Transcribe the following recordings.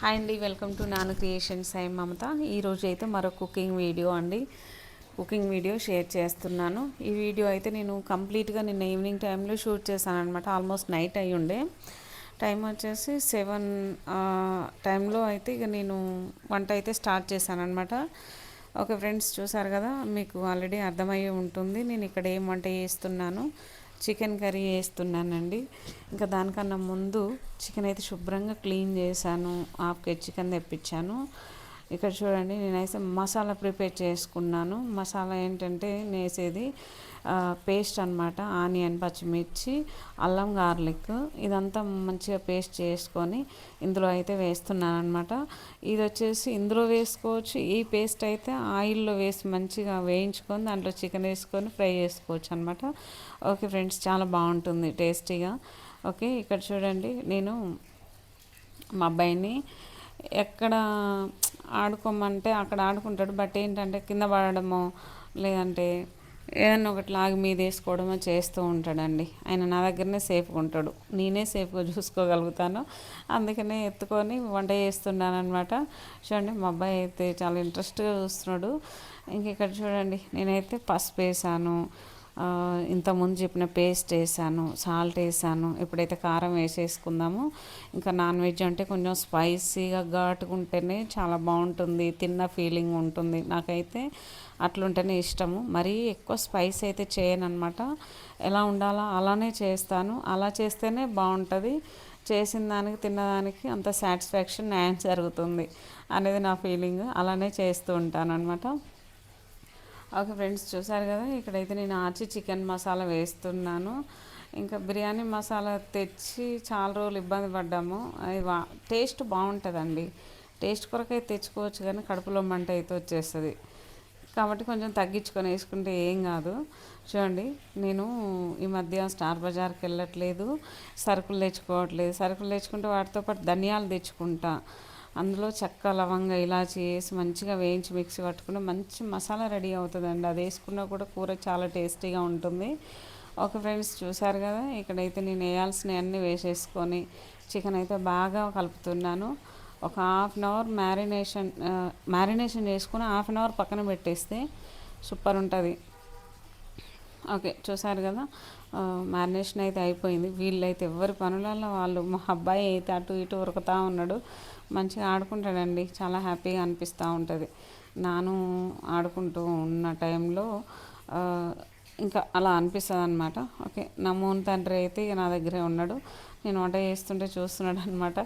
Hi అండి welcome to నాన్ creations. I మమత. ఈరోజు అయితే మరో కుకింగ్ వీడియో అండి. కుకింగ్ వీడియో షేర్ చేస్తున్నాను. ఈ వీడియో అయితే నేను కంప్లీట్గా నిన్న ఈవినింగ్ టైంలో షూట్ చేశాను అనమాట ఆల్మోస్ట్ నైట్ అయి ఉండే. టైం వచ్చేసి సెవెన్ టైంలో అయితే ఇక నేను వంట అయితే స్టార్ట్ చేశాను అనమాట ఓకే ఫ్రెండ్స్ చూసారు కదా మీకు ఆల్రెడీ అర్థమయ్యే ఉంటుంది. నేను ఇక్కడ ఏం వంట చేస్తున్నాను? చికెన్ కర్రీ వేస్తున్నానండి ఇంకా దానికన్నా ముందు చికెన్ అయితే శుభ్రంగా క్లీన్ చేశాను. హాఫ్ కేజీ చికెన్ తెప్పించాను. ఇక్కడ చూడండి నేనైతే మసాలా ప్రిపేర్ చేసుకున్నాను. మసాలా ఏంటంటే నేసేది పేస్ట్ అనమాట ఆనియన్ పచ్చిమిర్చి అల్లం గార్లిక్. ఇదంతా మంచిగా పేస్ట్ చేసుకొని ఇందులో అయితే వేస్తున్నాను అనమాట ఇది వచ్చేసి ఇందులో వేసుకోవచ్చు ఈ పేస్ట్ అయితే ఆయిల్లో వేసి మంచిగా వేయించుకొని దాంట్లో చికెన్ వేసుకొని ఫ్రై చేసుకోవచ్చు అనమాట ఓకే ఫ్రెండ్స్ చాలా బాగుంటుంది టేస్టీగా. ఓకే ఇక్కడ చూడండి నేను మా అబ్బాయిని ఎక్కడ ఆడుకోమంటే అక్కడ ఆడుకుంటాడు. బట్ ఏంటంటే కింద పడడమో లేదంటే ఏదన్నా ఒకటి లాగి మీద వేసుకోవడమో చేస్తూ ఉంటాడండి. ఆయన నా దగ్గరనే సేఫ్గా ఉంటాడు. నేనే సేఫ్గా చూసుకోగలుగుతాను. అందుకనే ఎత్తుకొని వంట చేస్తున్నాను అనమాట చూడండి మా అబ్బాయి అయితే చాలా ఇంట్రెస్ట్గా చూస్తున్నాడు. ఇంక ఇక్కడ చూడండి నేనైతే పసుపు వేసాను. ఇంతకుముందు చెప్పిన పేస్ట్ వేసాను సాల్ట్ వేసాను ఇప్పుడైతే కారం వేసేసుకుందాము ఇంకా నాన్ వెజ్ అంటే కొంచెం స్పైసీగా ఘాటుకుంటేనే చాలా బాగుంటుంది తిన్న ఫీలింగ్ ఉంటుంది. నాకైతే అట్లుంటేనే ఇష్టము. మరీ ఎక్కువ స్పైస్ అయితే చేయను అనమాట ఎలా ఉండాలో అలానే చేస్తాను. అలా చేస్తేనే బాగుంటుంది. చేసిన దానికి తిన్నదానికి అంత సాటిస్ఫాక్షన్ న్యాయం జరుగుతుంది అనేది నా ఫీలింగ్. అలానే చేస్తూ ఉంటాను అనమాట ఓకే ఫ్రెండ్స్ చూసారు కదా ఇక్కడైతే నేను ఆచి చికెన్ మసాలా వేస్తున్నాను. ఇంకా బిర్యానీ మసాలా తెచ్చి చాలా రోజులు ఇబ్బంది పడ్డాము. అది టేస్ట్ బాగుంటుందండి. టేస్ట్ కొరకైతే తెచ్చుకోవచ్చు కానీ కడుపులో మంట అయితే వచ్చేస్తుంది. కాబట్టి కొంచెం తగ్గించుకొని వేసుకుంటే ఏం కాదు. చూడండి నేను ఈ మధ్య స్టార్ బజార్కి వెళ్ళట్లేదు సరుకులు తెచ్చుకోవట్లేదు. సరుకులు తెచ్చుకుంటే వాటితో పాటు ధనియాలు తెచ్చుకుంటా. అందులో చెక్క లవంగ ఇలాచి వేసి మంచిగా వేయించి మిక్సీ పట్టుకుని మంచి మసాలా రెడీ అవుతుందండి. అది వేసుకున్నా కూడా కూర చాలా టేస్టీగా ఉంటుంది. ఓకే ఫ్రెండ్స్ చూసారు కదా ఇక్కడైతే నేను వేయాల్సినవన్నీ వేసేసుకొని చికెన్ అయితే బాగా కలుపుతున్నాను. ఒక half an hour marination marination చేసుకుని హాఫ్ అన్ అవర్ పక్కన పెట్టేస్తే సూపర్ ఉంటుంది. ఓకే చూసారు కదా. మ్యారినేషన్ అయితే అయిపోయింది. వీళ్ళైతే ఎవరి పనులలో వాళ్ళు మా అబ్బాయి అయితే అటు ఇటు ఉరుకుతూ ఉన్నాడు. మంచిగా ఆడుకుంటాడండి. చాలా హ్యాపీగా అనిపిస్తూ ఉంటుంది. నాను ఆడుకుంటూ ఉన్న టైంలో ఇంకా అలా అనిపిస్తుంది అనమాట ఓకే నా మూన్ తండ్రి అయితే ఇక నా దగ్గరే ఉన్నాడు. నేను వంట చేస్తుంటే చూస్తున్నాడు అనమాట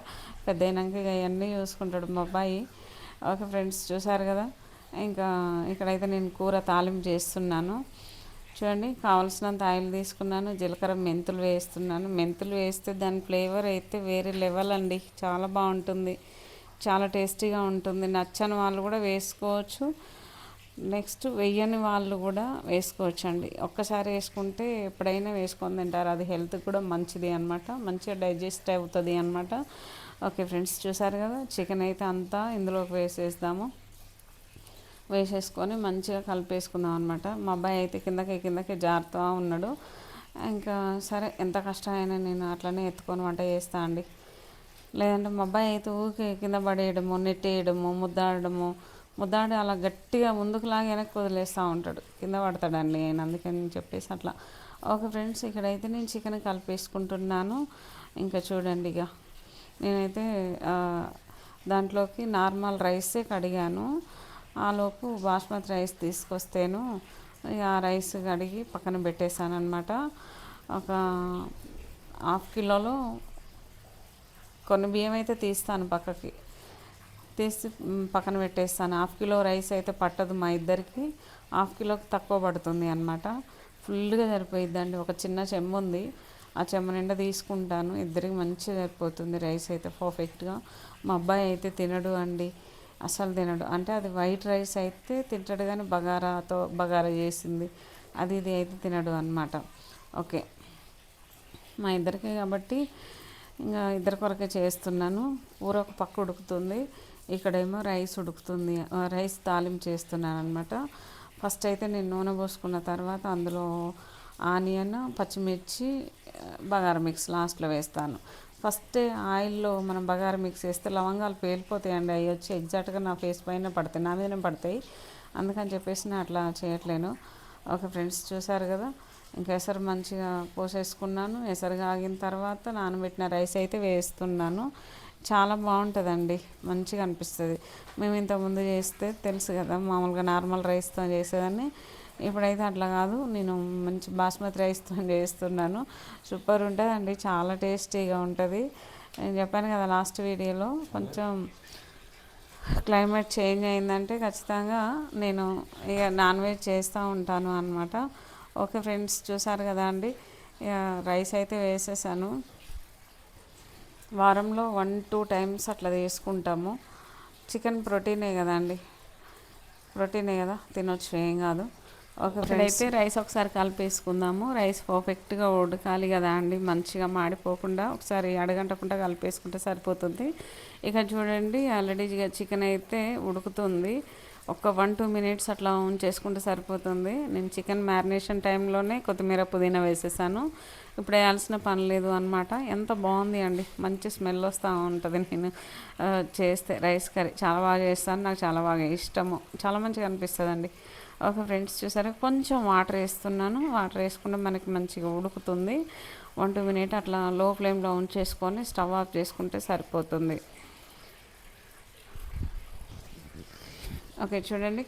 పెద్ద అయినాక ఇక అవన్నీ చూసుకుంటాడు మా అబ్బాయి. ఓకే ఫ్రెండ్స్ చూసారు కదా. ఇంకా ఇక్కడైతే నేను కూర తాలింపు చేస్తున్నాను. చూడండి కావాల్సినంత ఆయిల్ తీసుకున్నాను జీలకర్ర మెంతులు వేస్తున్నాను. మెంతులు వేస్తే దాని ఫ్లేవర్ అయితే వేరే లెవెల్ అండి. చాలా బాగుంటుంది. చాలా టేస్టీగా ఉంటుంది. నచ్చని వాళ్ళు కూడా వేసుకోవచ్చు. నెక్స్ట్ వెయ్యని వాళ్ళు కూడా వేసుకోవచ్చు అండి ఒక్కసారి వేసుకుంటే ఎప్పుడైనా వేసుకొని తింటారు. అది హెల్త్ కూడా మంచిది అనమాట మంచిగా డైజెస్ట్ అవుతుంది అనమాట ఓకే ఫ్రెండ్స్ చూసారు కదా? చికెన్ అయితే అంతా ఇందులోకి వేసేద్దాము వేసేసుకొని మంచిగా కలిపేసుకుందాం అనమాట మా అబ్బాయి అయితే కిందకి కిందకి జారుతూ ఉన్నాడు. ఇంకా సరే ఎంత కష్టమైనా నేను అట్లనే ఎత్తుకొని వంట చేస్తా అండి. లేదంటే మా అబ్బాయి అయితే ఊరికే కింద పడేయడము నెట్టేయడము ముద్దాడము ముద్దాడి అలా గట్టిగా ముందుకు లాగి వెనక్కి వదిలేస్తూ ఉంటాడు. కింద పడతాడండి ఆయన అందుకని చెప్పేసి అట్లా. ఓకే ఫ్రెండ్స్ ఇక్కడైతే నేను చికెన్ కలిపేసుకుంటున్నాను. ఇంకా చూడండి ఇక. నేనైతే దాంట్లోకి నార్మల్ రైసే కడిగాను. ఆలోపు బాస్మతి రైస్ తీసుకొస్తేను ఇక ఆ రైస్ కడిగి పక్కన పెట్టేశాను అనమాట ఒక హాఫ్ కిలోలో కొన్ని బియ్యం అయితే తీస్తాను పక్కకి. తీసి పక్కన పెట్టేస్తాను. హాఫ్ కిలో రైస్ అయితే పట్టదు మా ఇద్దరికి. హాఫ్ కిలోకి తక్కువ పడుతుంది అనమాట ఫుల్గా సరిపోయిద్దండి. ఒక చిన్న చెమ్మ ఉంది. ఆ చెమ్మ నిండా తీసుకుంటాను. ఇద్దరికి మంచిగా సరిపోతుంది రైస్ అయితే పర్ఫెక్ట్గా. మా అబ్బాయి అయితే తినడు అండి. అసలు తినడు. అంటే అది వైట్ రైస్ అయితే తింటాడు కానీ బగారాతో బగారా చేసింది. అది ఇది అయితే తినడు అనమాట ఓకే. మా ఇద్దరికి కాబట్టి ఇంకా ఇద్దరి కొరకే చేస్తున్నాను. కూర ఒక పక్క ఉడుకుతుంది. ఇక్కడేమో రైస్ ఉడుకుతుంది. రైస్ తాలింపు చేస్తున్నాను అనమాట ఫస్ట్ అయితే నేను నూనె పోసుకున్న తర్వాత అందులో ఆనియన్ పచ్చిమిర్చి బగారా మిక్స్ లాస్ట్లో వేస్తాను. ఫస్ట్ ఆయిల్లో మనం బగారం మిక్స్ చేస్తే లవంగాలు పేలిపోతాయండి. అవి వచ్చి ఎగ్జాక్ట్గా నా ఫేస్ పైన పడతాయి నా మీదనే పడతాయి. అందుకని చెప్పేసి నేను అట్లా చేయట్లేను. ఓకే ఫ్రెండ్స్ చూసారు కదా? ఇంకా ఎసరు మంచిగా పోసేసుకున్నాను. ఎసరు ఆగిన తర్వాత నానబెట్టిన రైస్ అయితే వేస్తున్నాను. చాలా బాగుంటుందండి. మంచిగా అనిపిస్తుంది. మేము ఇంతకుముందు చేస్తే తెలుసు కదా మామూలుగా నార్మల్ రైస్తో చేసేదాన్ని. ఇప్పుడైతే అట్లా కాదు. నేను మంచి బాస్మతి రైస్తో చేస్తున్నాను. సూపర్ ఉంటుందండి. చాలా టేస్టీగా ఉంటుంది. నేను చెప్పాను కదా లాస్ట్ వీడియోలో కొంచెం క్లైమేట్ చేంజ్ అయిందంటే ఖచ్చితంగా నేను ఇక నాన్ వెజ్ చేస్తూ ఉంటాను అనమాట ఓకే ఫ్రెండ్స్ చూసారు కదా అండి. రైస్ అయితే వేసేసాను. వారంలో వన్ టూ టైమ్స్ అట్లా తీసుకుంటాము. చికెన్ ప్రోటీనే కదా అండి. ప్రోటీనే కదా తినొచ్చు ఏం కాదు. అయితే రైస్ ఒకసారి కలిపేసుకుందాము. రైస్ పర్ఫెక్ట్గా ఉడకాలి కదా అండి. మంచిగా మాడిపోకుండా ఒకసారి అడగంటకుండా కలిపేసుకుంటే సరిపోతుంది. ఇక చూడండి ఆల్రెడీ చికెన్ అయితే ఉడుకుతుంది. ఒక వన్ టూ మినిట్స్ అట్లా ఉంచేసుకుంటే సరిపోతుంది. నేను చికెన్ మ్యారినేషన్ టైంలోనే కొత్తిమీర పుదీనా వేసేసాను. ఇప్పుడు వేయాల్సిన పని లేదు అనమాట ఎంత బాగుంది అండి. మంచి స్మెల్ వస్తూ ఉంటుంది నేను చేస్తే. రైస్ కర్రీ చాలా బాగా చేస్తాను. నాకు చాలా బాగా ఇష్టము. చాలా మంచిగా అనిపిస్తుంది అండి ఓకే ఫ్రెండ్స్ చూసారా కొంచెం వాటర్ వేస్తున్నాను. వాటర్ వేసుకుంటే మనకి మంచిగా ఉడుకుతుంది. వన్ టూ మినిట్ అట్లా లో ఫ్లేమ్లో ఉంచేసుకొని స్టవ్ ఆఫ్ చేసుకుంటే సరిపోతుంది. ఓకే చూడండి.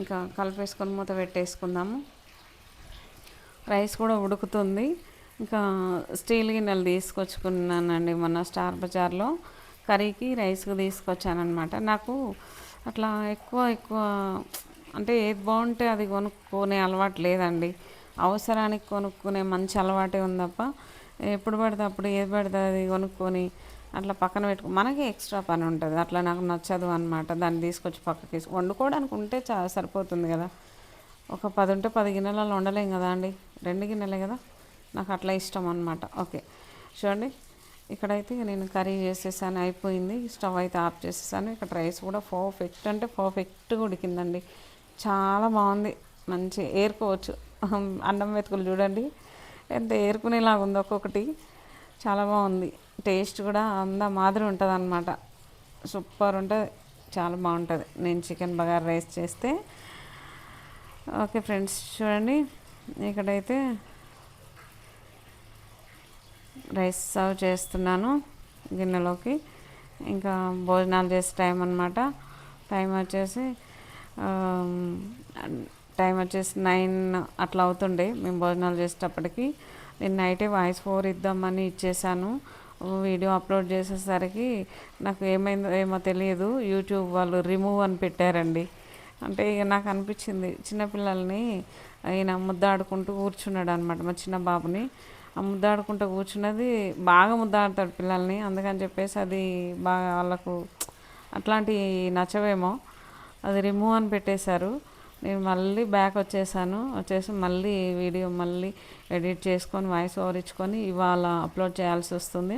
ఇంకా కలిపేసుకొని మూత పెట్టేసుకుందాము. రైస్ కూడా ఉడుకుతుంది. ఇంకా స్టీల్ గిన్నెలు తీసుకొచ్చుకున్నానండి మొన్న స్టార్ బజార్లో. కర్రీకి రైస్కి తీసుకొచ్చానమాట నాకు అట్లా ఎక్కువ ఎక్కువ అంటే ఏది బాగుంటే అది కొనుక్కునే అలవాటు లేదండి. అవసరానికి కొనుక్కునే మంచి అలవాటే ఉందప్ప ఎప్పుడు పడితే అప్పుడు ఏది పడితే అది కొనుక్కొని అట్లా పక్కన పెట్టుకో మనకి ఎక్స్ట్రా పని ఉంటుంది. అట్లా నాకు నచ్చదు అనమాట దాన్ని తీసుకొచ్చి పక్కకి వండుకోవడానికి ఉంటే చా సరిపోతుంది కదా. ఒక పది ఉంటే పది గిన్నెలలో వండలేం కదా అండి? రెండు గిన్నెలే కదా? నాకు అట్లా ఇష్టం అనమాట ఓకే. చూడండి. ఇక్కడైతే నేను కర్రీ చేసేసాను. అయిపోయింది. స్టవ్ అయితే ఆఫ్ చేసేసాను. ఇక్కడ రైస్ కూడా పర్ఫెక్ట్ అంటే పర్ఫెక్ట్గా ఉడికిందండి. చాలా బాగుంది. మంచి ఏరుకోవచ్చు. అన్నం మెతుకులు చూడండి. ఎంత ఏరుకునేలాగా ఉంది ఒక్కొక్కటి. చాలా బాగుంది. టేస్ట్ కూడా అంద మాదిరి ఉంటుంది అనమాట సూపర్ ఉంటుంది. చాలా బాగుంటుంది. నేను చికెన్ బగారా రైస్ చేస్తే. ఓకే ఫ్రెండ్స్ చూడండి. ఇక్కడైతే రైస్ సర్వ్ చేస్తున్నాను గిన్నెలోకి. ఇంకా భోజనాలు చేసే టైం అనమాట టైం వచ్చేసి టైం వచ్చేసి నైన్ అట్లా అవుతుండే. మేము భోజనాలు చేసేటప్పటికి. నేను నైటే వాయిస్ ఫోర్ ఇద్దామని ఇచ్చేసాను. వీడియో అప్లోడ్ చేసేసరికి నాకు ఏమైందో ఏమో తెలియదు. యూట్యూబ్ వాళ్ళు రిమూవ్ అని పెట్టారండి. అంటే ఇక నాకు అనిపించింది చిన్నపిల్లల్ని ఆయన ముద్దాడుకుంటూ కూర్చున్నాడు అనమాట మా చిన్న బాబుని. ఆ ముద్దాడుకుంటూ కూర్చున్నది బాగా ముద్దాడుతాడు పిల్లల్ని. అందుకని చెప్పేసి అది బాగా వాళ్ళకు అట్లాంటి నచ్చవేమో. అది రిమూవ్ అని పెట్టేశారు. నేను మళ్ళీ బ్యాక్ వచ్చేసాను. వచ్చేసి మళ్ళీ వీడియో మళ్ళీ ఎడిట్ చేసుకొని వాయిస్ ఓవర్ ఇచ్చుకొని ఇవాళ అప్లోడ్ చేయాల్సి వస్తుంది.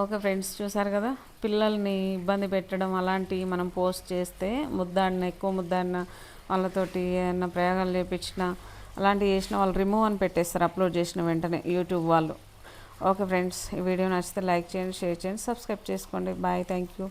ఓకే ఫ్రెండ్స్ చూసారు కదా? పిల్లల్ని ఇబ్బంది పెట్టడం అలాంటివి మనం పోస్ట్ చేస్తే ముద్దాడిన ఎక్కువ ముద్దాడిన వాళ్ళతోటి ఏమైనా ప్రయోగాలు చేయించిన అలాంటివి చేసిన వాళ్ళు రిమూవ్ అని పెట్టేస్తారు అప్లోడ్ చేసిన వెంటనే యూట్యూబ్ వాళ్ళు. ఓకే ఫ్రెండ్స్ ఈ వీడియో నచ్చితే లైక్ చేయండి షేర్ చేయండి సబ్స్క్రైబ్ చేసుకోండి. Bye thank you